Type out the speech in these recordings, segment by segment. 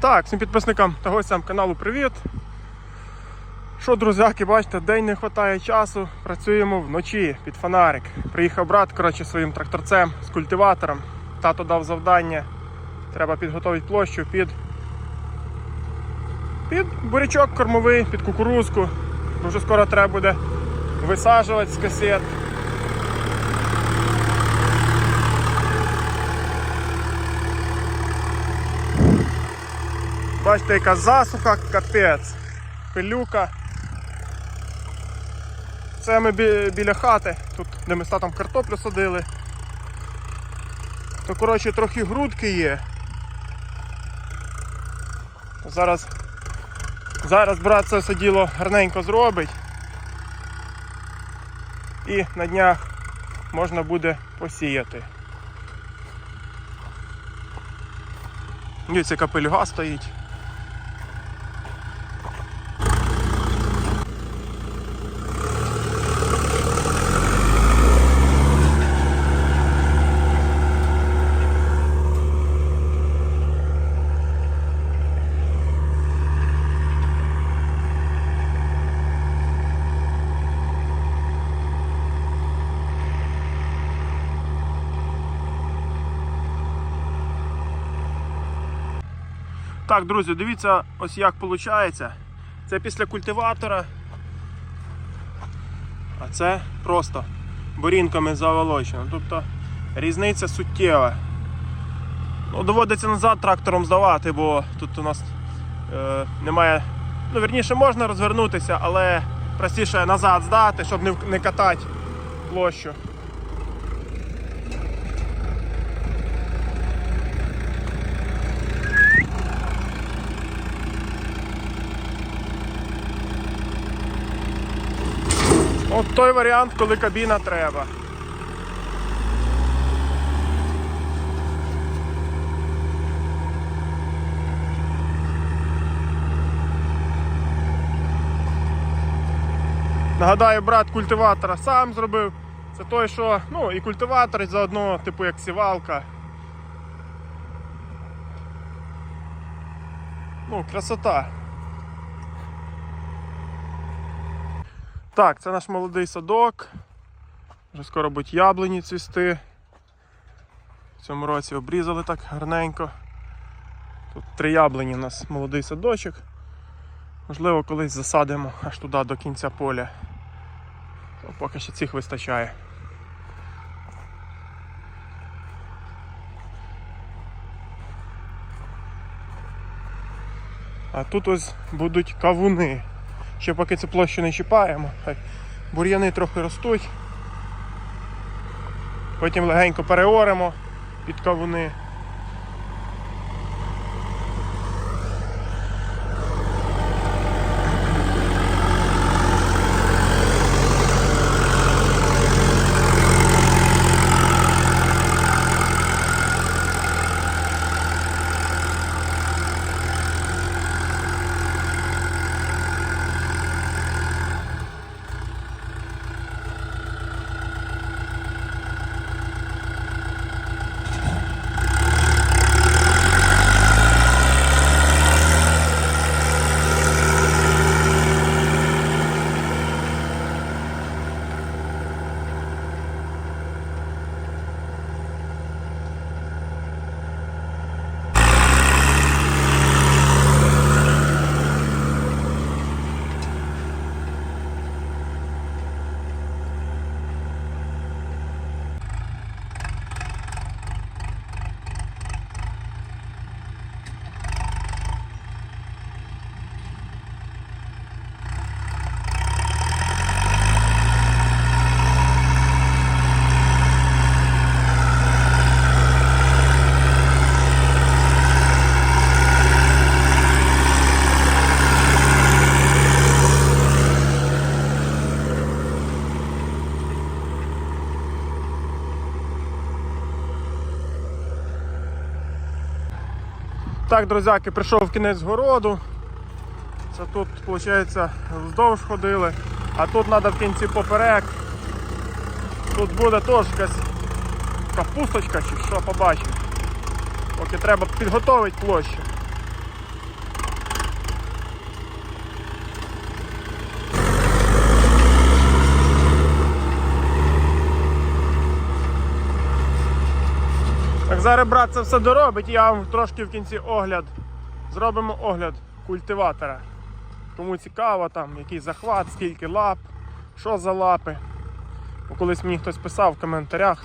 Так, всім підписникам та гостям каналу привіт. Що, друзяки, бачите, день не вистачає часу, працюємо вночі під фонарик. Приїхав брат коротше, своїм тракторцем з культиватором. Тато дав завдання. Треба підготувати площу під, під бурячок кормовий, під кукурузку. Вже скоро треба буде висаджувати з касет. Бачите, яка засуха, капець, пилюка. Це ми бі- біля хати, тут де ми з татом картоплю садили. То коротше трохи грудки є. Зараз, зараз брат це все діло гарненько зробить. І на днях можна буде посіяти. Дивіться, яка пилюга стоїть. Так, друзі, дивіться, ось як виходить. Це після культиватора. А це просто борінками заволочено. Тобто різниця суттєва. Ну, доводиться назад трактором здавати, бо тут у нас е, немає. Ну, вірніше, можна розвернутися, але простіше назад здати, щоб не, не катати площу. Той варіант, коли кабіна треба. Нагадаю, брат культиватора сам зробив. Це той, що, ну, і культиватор, і заодно, типу, як сівалка. Ну, красота. Так, це наш молодий садок. Вже скоро будуть яблуні цвісти. В цьому році обрізали так гарненько. Тут три яблуні у нас молодий садочок. Можливо, колись засадимо аж туди до кінця поля. То поки що цих вистачає. А тут ось будуть кавуни. Ще поки цю площу не чіпаємо. Бур'яни трохи ростуть. Потім легенько переоремо під кавуни. Так, друзяки, прийшов кінець городу. Це тут, виходить, вздовж ходили, а тут треба в кінці поперек. Тут буде теж якась капусточка чи що побачимо. Поки треба підготовити площу. Зараз брат це все доробить, я вам трошки в кінці огляд. Зробимо огляд культиватора. Кому цікаво, там який захват, скільки лап, що за лапи. Бо колись мені хтось писав в коментарях.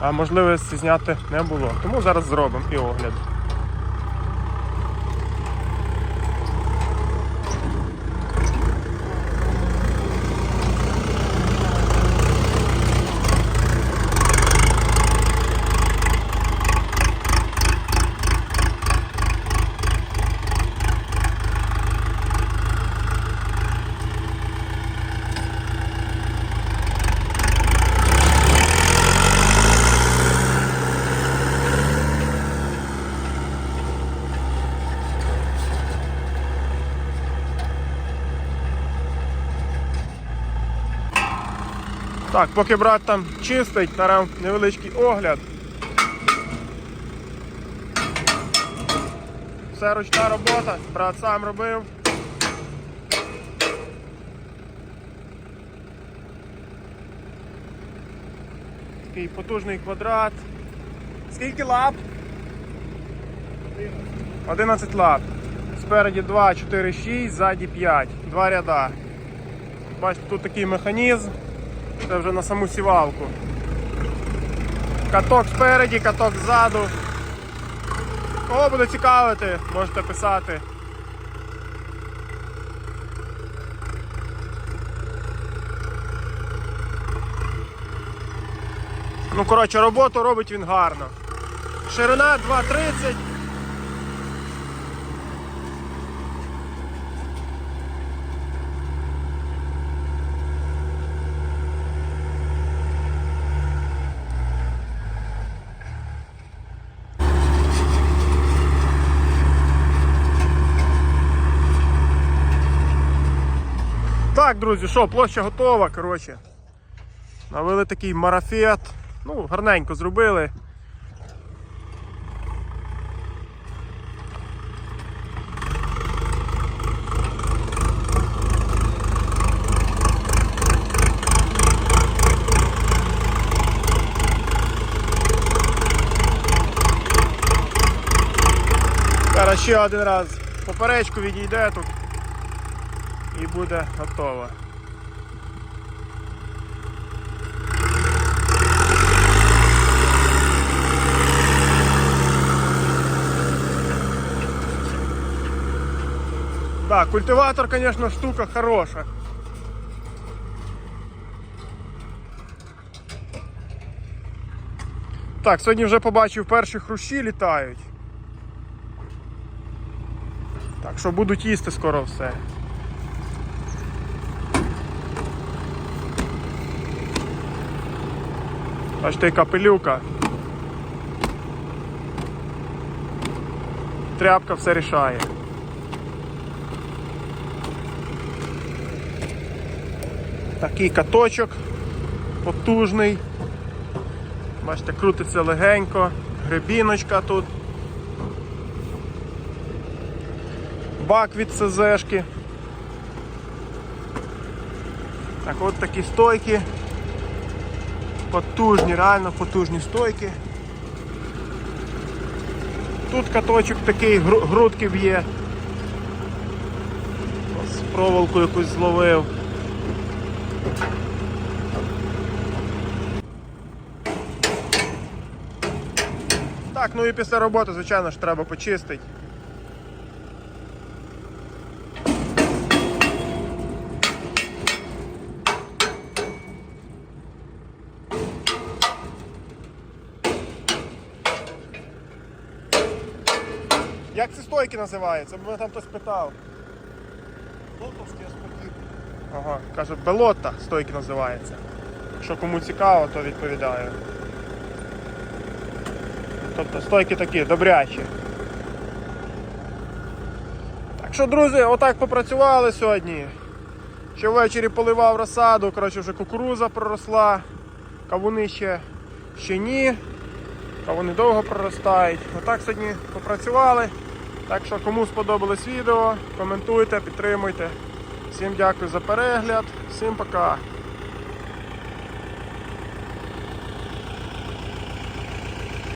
А можливості зняти не було. Тому зараз зробимо і огляд. Так, поки брат там чистить, зараз невеличкий огляд. Все ручна робота, брат сам робив. Такий потужний квадрат. Скільки лап? 11 лап. Спереді 2, 4, 6, ззаді 5. Два ряда. Бачите, тут такий механізм. Це вже на саму сівалку. Каток спереді, каток ззаду. Кого буде цікавити, можете писати. Ну, коротше, роботу робить він гарно. Ширина 2,30. Так, друзі, що, площа готова, коротше. Навели такий марафет. Ну, гарненько зробили. Зараз ще один раз поперечку відійде тут і буде готово. Так, культиватор, конечно, штука хороша. Так, сьогодні вже побачив перші хрущі літають. Так що будуть їсти скоро все. Бачите, яка пилюка. Тряпка все рішає. Такий каточок потужний. Бачите, крутиться легенько, гребіночка тут. Бак від СЗшки. Так, от такі стойки. Потужні, реально потужні стойки. Тут каточок такий, гру- грудки б'є. Ось Проволоку якусь зловив. Так, ну і після роботи, звичайно ж, треба почистити. Як ці стойки називаються? Бо мене там хтось питав. Лотовський спортивний. Ага, каже, белота стойки називається. Якщо кому цікаво, то відповідаю. Тобто стойки такі добрячі. Так що, друзі, отак попрацювали сьогодні. Ще ввечері поливав розсаду, коротше, вже кукуруза проросла, кавуни ще, ще ні. Кавуни довго проростають. Отак сьогодні попрацювали. Так що кому сподобалось відео, коментуйте, підтримуйте. Всім дякую за перегляд, всім пока.